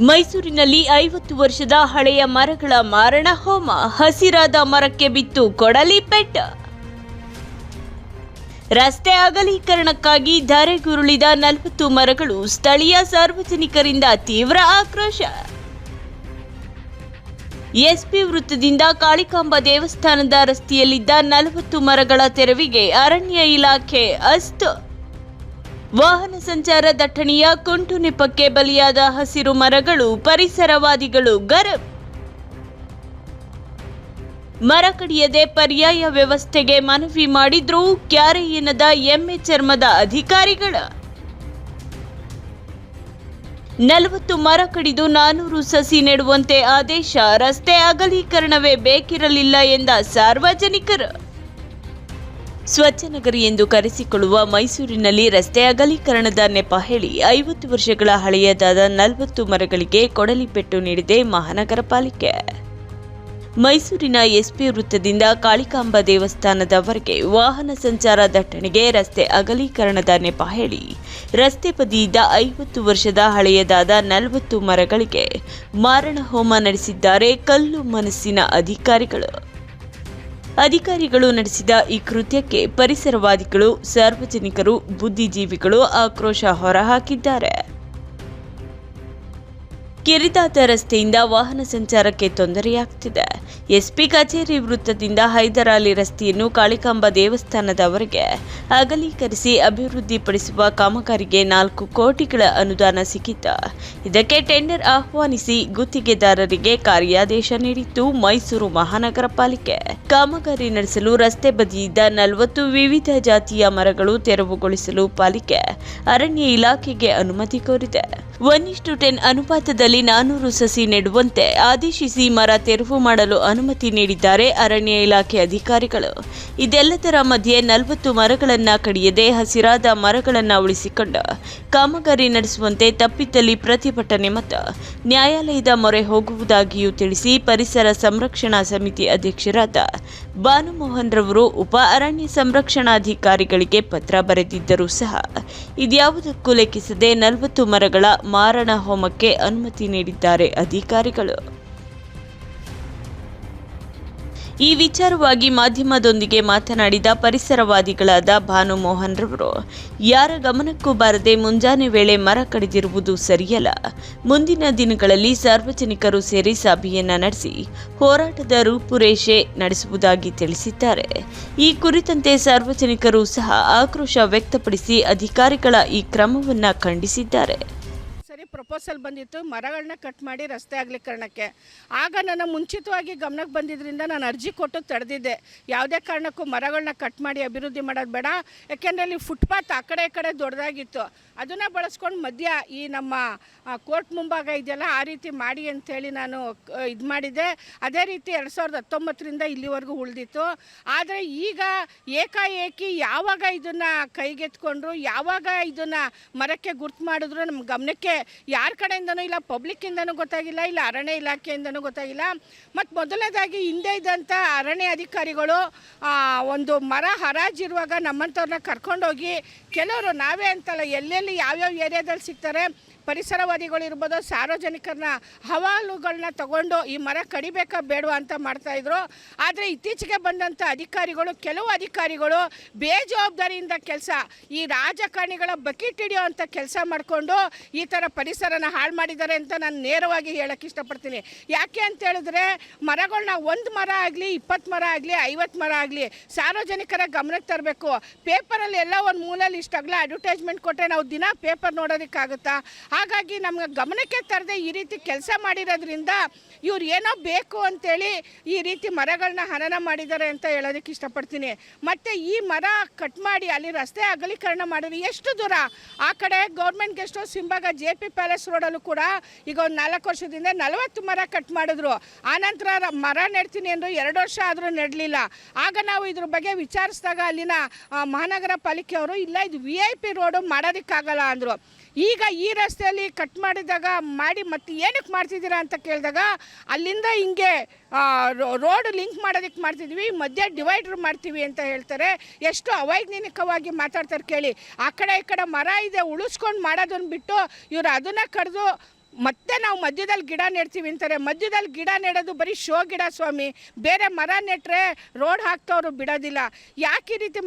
ಮೈಸೂರಿನಲ್ಲಿ ಐವತ್ತು ವರ್ಷದ ಹಳೆಯ ಮರಗಳ ಮಾರಣ ಹೋಮ ಹಸಿರಾದ ಮರಕ್ಕೆ ಬಿತ್ತು ಕೊಡಲಿ ಪೆಟ್ಟ. ರಸ್ತೆ ಅಗಲೀಕರಣಕ್ಕಾಗಿ ಧರೆಗುರುಳಿದ ನಲವತ್ತು ಮರಗಳು ಸ್ಥಳೀಯ ಸಾರ್ವಜನಿಕರಿಂದ ತೀವ್ರ ಆಕ್ರೋಶ. ಎಸ್ಪಿ ವೃತ್ತದಿಂದ ಕಾಳಿಕಾಂಬ ದೇವಸ್ಥಾನದ ರಸ್ತೆಯಲ್ಲಿದ್ದ ನಲವತ್ತು ಮರಗಳ ತೆರವಿಗೆ ಅರಣ್ಯ ಇಲಾಖೆ ಅಸ್ತು. ವಾಹನ ಸಂಚಾರ ದಟ್ಟಣೆಯ ಕುಂಟು ನೆಪಕ್ಕೆ ಬಲಿಯಾದ ಹಸಿರು ಮರಗಳು, ಪರಿಸರವಾದಿಗಳು ಗರಂ, ಮರ ಕಡಿಯದೆ ಪರ್ಯಾಯ ವ್ಯವಸ್ಥೆಗೆ ಮನವಿ ಮಾಡಿದ್ರು ಕ್ಯಾರೆ ಎನ್ನದ ಎಮ್ಮೆ ಚರ್ಮದ ಅಧಿಕಾರಿಗಳ. ನಲವತ್ತು ಮರ ಕಡಿದು ನಾನೂರು ಸಸಿ ನೆಡುವಂತೆ ಆದೇಶ, ರಸ್ತೆ ಅಗಲೀಕರಣವೇ ಬೇಕಿರಲಿಲ್ಲ ಎಂದ ಸಾರ್ವಜನಿಕರು. ಸ್ವಚ್ಛ ನಗರಿ ಎಂದು ಕರೆಸಿಕೊಳ್ಳುವ ಮೈಸೂರಿನಲ್ಲಿ ರಸ್ತೆ ಅಗಲೀಕರಣದ ನೆಪ ಹೇಳಿ ಐವತ್ತು ವರ್ಷಗಳ ಹಳೆಯದಾದ ನಲವತ್ತು ಮರಗಳಿಗೆ ಕೊಡಲಿ ಪೆಟ್ಟು ನೀಡಿದೆ ಮಹಾನಗರ ಪಾಲಿಕೆ. ಮೈಸೂರಿನ ಎಸ್ಪಿ ವೃತ್ತದಿಂದ ಕಾಳಿಕಾಂಬ ದೇವಸ್ಥಾನದವರೆಗೆ ವಾಹನ ಸಂಚಾರ ದಟ್ಟಣೆಗೆ ರಸ್ತೆ ಅಗಲೀಕರಣದ ನೆಪ ಹೇಳಿ, ರಸ್ತೆ ಬದಿಯಿಂದ ಐವತ್ತು ವರ್ಷದ ಹಳೆಯದಾದ ನಲವತ್ತು ಮರಗಳಿಗೆ ಮಾರಣ ಹೋಮ ನಡೆಸಿದ್ದಾರೆ ಕಲ್ಲು ಮನಸ್ಸಿನ ಅಧಿಕಾರಿಗಳು. ಅಧಿಕಾರಿಗಳು ನಡೆಸಿದ ಈ ಕೃತ್ಯಕ್ಕೆ ಪರಿಸರವಾದಿಗಳು ಸಾರ್ವಜನಿಕರು ಬುದ್ಧಿಜೀವಿಗಳು ಆಕ್ರೋಶ ಹೊರಹಾಕಿದ್ದಾರೆ. ಕಿರಿದಾದ ರಸ್ತೆಯಿಂದ ವಾಹನ ಸಂಚಾರಕ್ಕೆ ತೊಂದರೆಯಾಗ್ತಿದೆ. ಎಸ್ಪಿ ಕಚೇರಿ ವೃತ್ತದಿಂದ ಹೈದರಾಲಿ ರಸ್ತೆಯನ್ನು ಕಾಳಿಕಾಂಬ ದೇವಸ್ಥಾನದವರೆಗೆ ಅಗಲೀಕರಿಸಿ ಅಭಿವೃದ್ಧಿಪಡಿಸುವ ಕಾಮಗಾರಿಗೆ ನಾಲ್ಕು ಕೋಟಿಗಳ ಅನುದಾನ ಸಿಕ್ಕಿತು. ಇದಕ್ಕೆ ಟೆಂಡರ್ ಆಹ್ವಾನಿಸಿ ಗುತ್ತಿಗೆದಾರರಿಗೆ ಕಾರ್ಯಾದೇಶ ನೀಡಿತ್ತು ಮೈಸೂರು ಮಹಾನಗರ ಪಾಲಿಕೆ. ಕಾಮಗಾರಿ ನಡೆಸಲು ರಸ್ತೆ ಬದಿಯಿದ್ದ ನಲವತ್ತು ವಿವಿಧ ಜಾತಿಯ ಮರಗಳು ತೆರವುಗೊಳಿಸಲು ಪಾಲಿಕೆ ಅರಣ್ಯ ಇಲಾಖೆಗೆ ಅನುಮತಿ ಕೋರಿದೆ. ಒನ್ ಇಷ್ಟು ಟೆನ್ ಅನುಪಾತದಲ್ಲಿ ನಾನೂರು ಸಸಿ ನೆಡುವಂತೆ ಆದೇಶಿಸಿ ಮರ ತೆರವು ಮಾಡಲು ಅನುಮತಿ ನೀಡಿದ್ದಾರೆ ಅರಣ್ಯ ಇಲಾಖೆ ಅಧಿಕಾರಿಗಳು. ಇದೆಲ್ಲದರ ಮಧ್ಯೆ ನಲವತ್ತು ಮರಗಳನ್ನು ಕಡಿಯದೆ ಹಸಿರಾದ ಮರಗಳನ್ನು ಉಳಿಸಿಕೊಂಡು ಕಾಮಗಾರಿ ನಡೆಸುವಂತೆ ತಪ್ಪಿದ್ದಲ್ಲಿ ಪ್ರತಿಭಟನೆ ಮತ್ತು ನ್ಯಾಯಾಲಯದ ಮೊರೆ ಹೋಗುವುದಾಗಿಯೂ ತಿಳಿಸಿ ಪರಿಸರ ಸಂರಕ್ಷಣಾ ಸಮಿತಿ ಅಧ್ಯಕ್ಷರಾದ ಭಾನುಮೋಹನ್ ರವರು ಉಪ ಅರಣ್ಯ ಸಂರಕ್ಷಣಾಧಿಕಾರಿಗಳಿಗೆ ಪತ್ರ ಬರೆದಿದ್ದರೂ ಸಹ ಇದ್ಯಾವುದಕ್ಕೂ ಲೆಕ್ಕಿಸದೆ ನಲವತ್ತು ಮರಗಳ ಮಾರಣ ಹೋಮಕ್ಕೆ ಅನುಮತಿ ನೀಡಿದ್ದಾರೆ ಅಧಿಕಾರಿಗಳು. ಈ ವಿಚಾರವಾಗಿ ಮಾಧ್ಯಮದೊಂದಿಗೆ ಮಾತನಾಡಿದ ಪರಿಸರವಾದಿಗಳಾದ ಭಾನು ಮೋಹನ್ ರವರು, ಯಾರ ಗಮನಕ್ಕೂ ಬಾರದೆ ಮುಂಜಾನೆ ವೇಳೆ ಮರ ಕಡಿದಿರುವುದು ಸರಿಯಲ್ಲ. ಮುಂದಿನ ದಿನಗಳಲ್ಲಿ ಸಾರ್ವಜನಿಕರು ಸೇರಿ ಸಭೆಯನ್ನ ನಡೆಸಿ ಹೋರಾಟದ ರೂಪುರೇಷೆ ನಡೆಸುವುದಾಗಿ ತಿಳಿಸಿದ್ದಾರೆ. ಈ ಕುರಿತಂತೆ ಸಾರ್ವಜನಿಕರು ಸಹ ಆಕ್ರೋಶ ವ್ಯಕ್ತಪಡಿಸಿ ಅಧಿಕಾರಿಗಳ ಈ ಕ್ರಮವನ್ನು ಖಂಡಿಸಿದ್ದಾರೆ. ಪ್ರಪೋಸಲ್ ಬಂದಿತ್ತು ಮರಗಳನ್ನ ಕಟ್ ಮಾಡಿ ರಸ್ತೆ ಅಗಲೀಕರಣಕ್ಕೆ ಆಗ ನನ್ನ ಮುಂಚಿತವಾಗಿ ಗಮನಕ್ಕೆ ಬಂದಿದ್ದರಿಂದ ನಾನು ಅರ್ಜಿ ಕೊಟ್ಟು ತಡೆದಿದ್ದೆ. ಯಾವುದೇ ಕಾರಣಕ್ಕೂ ಮರಗಳನ್ನ ಕಟ್ ಮಾಡಿ ಅಭಿವೃದ್ಧಿ ಮಾಡೋದು ಬೇಡ. ಯಾಕೆಂದರೆ ಅಲ್ಲಿ ಫುಟ್ಪಾತ್ ಆ ಕಡೆ ಈ ಕಡೆ ದೊಡ್ಡದಾಗಿತ್ತು. ಅದನ್ನು ಬಳಸ್ಕೊಂಡು ಮಧ್ಯ ಈ ನಮ್ಮ ಕೋರ್ಟ್ ಮುಂಭಾಗ ಇದೆಯಲ್ಲ, ಆ ರೀತಿ ಮಾಡಿ ಅಂಥೇಳಿ ನಾನು ಇದು ಮಾಡಿದ್ದೆ. ಅದೇ ರೀತಿ ಎರಡು ಸಾವಿರದ ಹತ್ತೊಂಬತ್ತರಿಂದ ಇಲ್ಲಿವರೆಗೂ ಉಳಿದಿತ್ತು. ಆದರೆ ಈಗ ಏಕಾಏಕಿ ಯಾವಾಗ ಇದನ್ನು ಕೈಗೆತ್ಕೊಂಡ್ರು, ಯಾವಾಗ ಇದನ್ನು ಮರಕ್ಕೆ ಗುರ್ತು ಮಾಡಿದ್ರು ನಮ್ಮ ಗಮನಕ್ಕೆ ಯಾರ ಕಡೆಯಿಂದನೂ ಇಲ್ಲ ಪಬ್ಲಿಕ್ಕಿಂದನೂ ಗೊತ್ತಾಗಿಲ್ಲ, ಇಲ್ಲ ಅರಣ್ಯ ಇಲಾಖೆಯಿಂದನೂ ಗೊತ್ತಾಗಿಲ್ಲ. ಮತ್ತು ಮೊದಲನೇದಾಗಿ ಹಿಂದೆ ಇದ್ದಂಥ ಅರಣ್ಯ ಅಧಿಕಾರಿಗಳು ಒಂದು ಮರ ಹರಾಜಿರುವಾಗ ನಮ್ಮಂಥವ್ರನ್ನ ಕರ್ಕೊಂಡೋಗಿ ಕೆಲವರು ನಾವೇ ಅಂತಲ್ಲ, ಎಲ್ಲೆಲ್ಲಿ ಯಾವ್ಯಾವ ಏರಿಯಾದಲ್ಲಿ ಸಿಗ್ತಾರೆ ಪರಿಸರವಾದಿಗಳು ಇರ್ಬೋದು ಸಾರ್ವಜನಿಕರನ್ನ ಹವಾಲುಗಳನ್ನ ತಗೊಂಡು ಈ ಮರ ಕಡಿಬೇಕಾ ಬೇಡವಾ ಅಂತ ಮಾಡ್ತಾಯಿದ್ರು ಆದರೆ ಇತ್ತೀಚೆಗೆ ಬಂದಂಥ ಅಧಿಕಾರಿಗಳು, ಕೆಲವು ಅಧಿಕಾರಿಗಳು ಬೇಜವಾಬ್ದಾರಿಯಿಂದ ಕೆಲಸ, ಈ ರಾಜಕಾರಣಿಗಳ ಬಕೆಟ್ ಹಿಡಿಯೋ ಅಂತ ಕೆಲಸ ಮಾಡಿಕೊಂಡು ಈ ಥರ ಪರಿಸರನ ಹಾಳು ಮಾಡಿದ್ದಾರೆ ಅಂತ ನಾನು ನೇರವಾಗಿ ಹೇಳಕ್ಕೆ ಇಷ್ಟಪಡ್ತೀನಿ. ಯಾಕೆ ಅಂತ ಹೇಳಿದ್ರೆ ಮರಗಳನ್ನ ಒಂದು ಮರ ಆಗಲಿ, ಇಪ್ಪತ್ತು ಮರ ಆಗಲಿ, ಐವತ್ತು ಮರ ಆಗಲಿ ಸಾರ್ವಜನಿಕರ ಗಮನಕ್ಕೆ ತರಬೇಕು. ಪೇಪರಲ್ಲಿ ಎಲ್ಲ ಒಂದು ಮೂಲಲ್ಲಿ ಇಷ್ಟಾಗಲ ಅಡ್ವರ್ಟೈಸ್ಮೆಂಟ್ ಕೊಟ್ಟರೆ ನಾವು ದಿನ ಪೇಪರ್ ನೋಡೋದಕ್ಕಾಗುತ್ತಾ? ಹಾಗಾಗಿ ನಮ್ಗೆ ಗಮನಕ್ಕೆ ತರದೆ ಈ ರೀತಿ ಕೆಲಸ ಮಾಡಿರೋದ್ರಿಂದ ಇವ್ರು ಏನೋ ಬೇಕು ಅಂತೇಳಿ ಈ ರೀತಿ ಮರಗಳನ್ನ ಹನನ ಮಾಡಿದ್ದಾರೆ ಅಂತ ಹೇಳೋದಕ್ಕೆ ಇಷ್ಟಪಡ್ತೀನಿ. ಮತ್ತು ಈ ಮರ ಕಟ್ ಮಾಡಿ ಅಲ್ಲಿ ರಸ್ತೆ ಅಗಲೀಕರಣ ಮಾಡಿದ್ರೆ ಎಷ್ಟು ದೂರ? ಆ ಕಡೆ ಗೌರ್ಮೆಂಟ್ ಗೆಸ್ಟ್ ಹೌಸ್ ಹಿಂಭಾಗ ಜೆ ಪಿ ರೋಡಲ್ಲೂ ಕೂಡ ಈಗ ಒಂದು ನಾಲ್ಕು ವರ್ಷದಿಂದ ನಲವತ್ತು ಮರ ಕಟ್ ಮಾಡಿದ್ರು. ಆನಂತರ ಮರ ನೆಡ್ತೀನಿ ಅಂದರು ಎರಡು ವರ್ಷ ಆದರೂ ನೆಡಲಿಲ್ಲ. ಆಗ ನಾವು ಇದ್ರ ಬಗ್ಗೆ ವಿಚಾರಿಸಿದಾಗ ಅಲ್ಲಿನ ಮಹಾನಗರ ಮಹಾನಗರ ಪಾಲಿಕೆಯವರು ಇಲ್ಲ, ಇದು ವಿ ಐ ಪಿ ರೋಡು ಮಾಡೋದಕ್ಕಾಗಲ್ಲ ಅಂದರು. ಈಗ ಈ ರಸ್ತೆಯಲ್ಲಿ ಕಟ್ ಮಾಡಿದಾಗ, ಮಾಡಿ ಮತ್ತೆ ಏನಕ್ಕೆ ಮಾಡ್ತಿದ್ದೀರಾ ಅಂತ ಕೇಳಿದಾಗ, ಅಲ್ಲಿಂದ ಹಿಂಗೆ ರೋಡ್ ಲಿಂಕ್ ಮಾಡೋದಕ್ಕೆ ಮಾಡ್ತಿದ್ವಿ, ಮಧ್ಯ ಡಿವೈಡರ್ ಮಾಡ್ತೀವಿ ಅಂತ ಹೇಳ್ತಾರೆ. ಎಷ್ಟು ಅವೈಜ್ಞಾನಿಕವಾಗಿ ಮಾತಾಡ್ತಾರೆ ಕೇಳಿ. ಆ ಕಡೆ ಈ ಕಡೆ ಮರ ಇದೆ, ಉಳಿಸ್ಕೊಂಡು ಮಾಡೋದನ್ನು ಬಿಟ್ಟು ಇವರು ಅದನ್ನು ಕಡಿದು ಮತ್ತೆ ನಾವು ಮಧ್ಯದಲ್ಲಿ ಗಿಡ ನೆಡ್ತೀವಿ ಅಂತಾರೆ. ಮಧ್ಯದಲ್ಲಿ ಗಿಡ ನೆಡೋದು ಬರೀ ಶೋ ಗಿಡ ಸ್ವಾಮಿ. ಬೇರೆ ಮರ ನೆಟ್ಟರೆ ರೋಡ್ ಹಾಕ್ತವ್ರು ಬಿಡೋದಿಲ್ಲ. ಯಾಕೆ ಈ ರೀತಿ